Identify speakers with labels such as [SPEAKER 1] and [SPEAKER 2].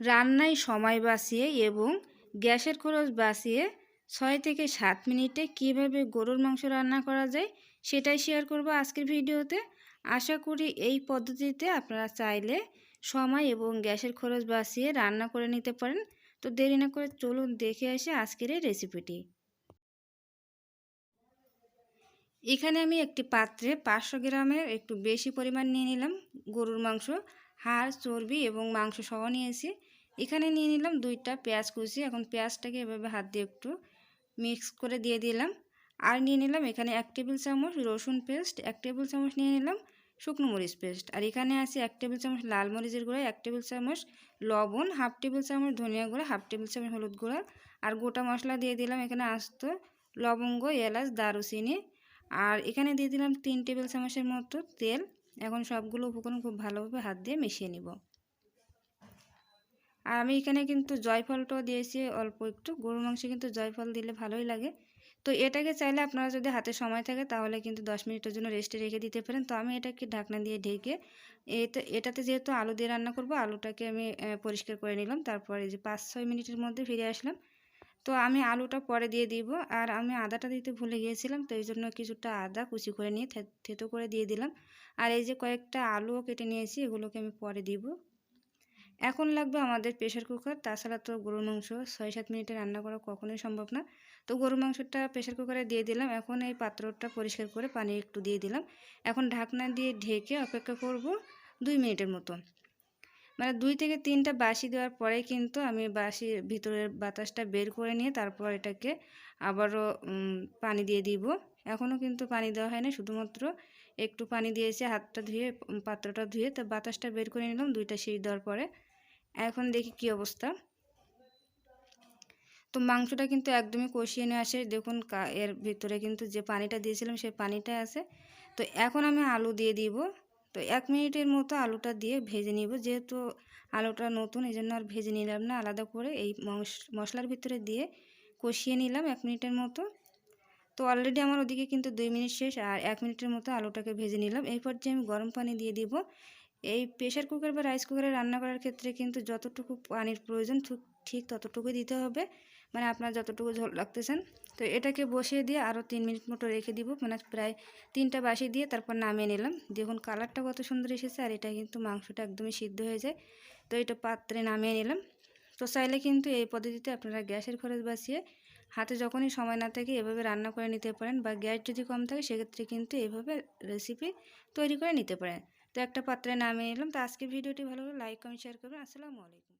[SPEAKER 1] রান্নায় সময় বাঁচিয়ে এবং গ্যাসের খরচ বাঁচিয়ে ছয় থেকে সাত মিনিটে কীভাবে গরুর মাংস রান্না করা যায় সেটাই শেয়ার করব আজকের ভিডিওতে। আশা করি এই পদ্ধতিতে আপনারা চাইলে সময় এবং গ্যাসের খরচ বাঁচিয়ে রান্না করে নিতে পারেন। তো দেরি না করে চলুন দেখে আসে আজকের এই রেসিপিটি এখানে আমি একটি পাত্রে পাঁচশো গ্রামের একটু বেশি পরিমাণ নিয়ে নিলাম গরুর মাংস। হাড়, চর্বি এবং মাংস সহ নিয়েছি। এখানে নিয়ে নিলাম দুইটা পেঁয়াজ কুচি। এখন পেঁয়াজটাকে এভাবে হাত দিয়ে একটু মিক্স করে দিয়ে দিলাম। আর নিয়ে নিলাম এখানে এক টেবিল চামচ রসুন পেস্ট, এক টেবিল চামচ নিয়ে নিলাম শুকনো মরিচ পেস্ট। আর এখানে আছে এক টেবিল চামচ লাল মরিচের গুঁড়া, এক টেবিল চামচ লবণ, হাফ টেবিল চামচ ধনিয়া গুঁড়া, হাফ টেবিল চামচ হলুদ গুঁড়া। আর গোটা মশলা দিয়ে দিলাম এখানে আস্ত লবঙ্গ, এলাচ, দারুচিনি। আর এখানে দিয়ে দিলাম তিন টেবিল চামচের মতো তেল। এখন সবগুলো উপকরণ খুব ভালোভাবে হাত দিয়ে মিশিয়ে নিব। আর আমি এখানে কিন্তু জয়ফলটাও দিয়েছি, অল্প একটু। গরুর মাংসে কিন্তু জয়ফল দিলে ভালোই লাগে। তো এটাকে চাইলে আপনারা যদি হাতে সময় থাকে তাহলে কিন্তু দশ মিনিটের জন্য রেস্টে রেখে দিতে পারেন। তো আমি এটাকে ঢাকনা দিয়ে ঢেকে এটাতে যেহেতু আলু দিয়ে রান্না করব, আলুটাকে আমি পরিষ্কার করে নিলাম। তারপরে যে পাঁচ ছয় মিনিটের মধ্যে ফিরে আসলাম। তো আমি আলুটা পরে দিয়ে দিব। আর আমি আদাটা দিতে ভুলে গিয়েছিলাম, তো এই জন্য কিছুটা আদা কুচি করে নিয়ে থেতো করে দিয়ে দিলাম। আর এই যে কয়েকটা আলুও কেটে নিয়েছি, এগুলোকে আমি পরে দিব। এখন লাগবে আমাদের প্রেশার কুকার, তাছাড়া তো গরুর মাংস ছয় সাত মিনিটে রান্না করা কখনোই সম্ভব না। তো গরুর মাংসটা প্রেশার কুকারে দিয়ে দিলাম। এখন এই পাত্রটা পরিষ্কার করে পানি একটু দিয়ে দিলাম। এখন ঢাকনা দিয়ে ঢেকে অপেক্ষা করব দুই মিনিটের মতো। মানে দুই থেকে তিনটা বাসি দেওয়ার পরে কিন্তু আমি বাসির ভিতরের বাতাসটা বের করে নিয়ে তারপর এটাকে আবারও পানি দিয়ে দিব। এখনও কিন্তু পানি দেওয়া হয়নি, শুধুমাত্র একটু পানি দিয়েছি, হাতটা ধুয়ে পাত্রটা ধুয়ে তো বাতাসটা বের করে নিলাম দুইটা সিঁড়ি দেওয়ার পরে। এখন দেখি কি অবস্থা। তো মাংসটা কিন্তু একদমই কষিয়ে নিয়ে আসে, দেখুন এর ভিতরে কিন্তু যে পানিটা দিয়েছিলাম সেই পানিটা আছে। তো এখন আমি আলু দিয়ে দিব। তো এক মিনিটের মতো আলুটা দিয়ে ভেজে নিব। যেহেতু আলুটা নতুন এই জন্য আর ভেজে নিলাম না। আলাদা করে এই মশলার ভিতরে দিয়ে কষিয়ে নিলাম এক মিনিটের মতো। তো অলরেডি আমার ওদিকে কিন্তু দুই মিনিট শেষ, আর এক মিনিটের মতো আলুটাকে ভেজে নিলাম। এরপর যে আমি গরম পানি দিয়ে দিব এই প্রেশার কুকার বা রাইস কুকারে রান্না করার ক্ষেত্রে কিন্তু যতটুকু পানির প্রয়োজন ঠিক ততটুকুই দিতে হবে। মানে আপনার যতটুকু ঝোল রাখতেছেন তো এটাকে বসিয়ে দিয়ে আরও তিন মিনিট মতো রেখে দিব। মানে প্রায় তিনটা বাসি দিয়ে তারপর নামিয়ে নিলাম। দেখুন কালারটা কত সুন্দর এসেছে আর এটা কিন্তু মাংসটা একদমই সিদ্ধ হয়ে যায়। তো এটা পাত্রে নামিয়ে নিলাম। তো চাইলে কিন্তু এই পদ্ধতিতে আপনারা গ্যাসের খরচ বাঁচিয়ে হাতে যখনই সময় না থাকে এভাবে রান্না করে নিতে পারেন বা গ্যাস যদি কম থাকে সেক্ষেত্রে কিন্তু এইভাবে রেসিপি তৈরি করে নিতে পারেন। তো একটা পাত্রে নামিয়ে নিলাম। তো আজকে ভিডিওটি ভালো লাগে লাইক কমেন্ট শেয়ার করবেন। আসসালামু আলাইকুম।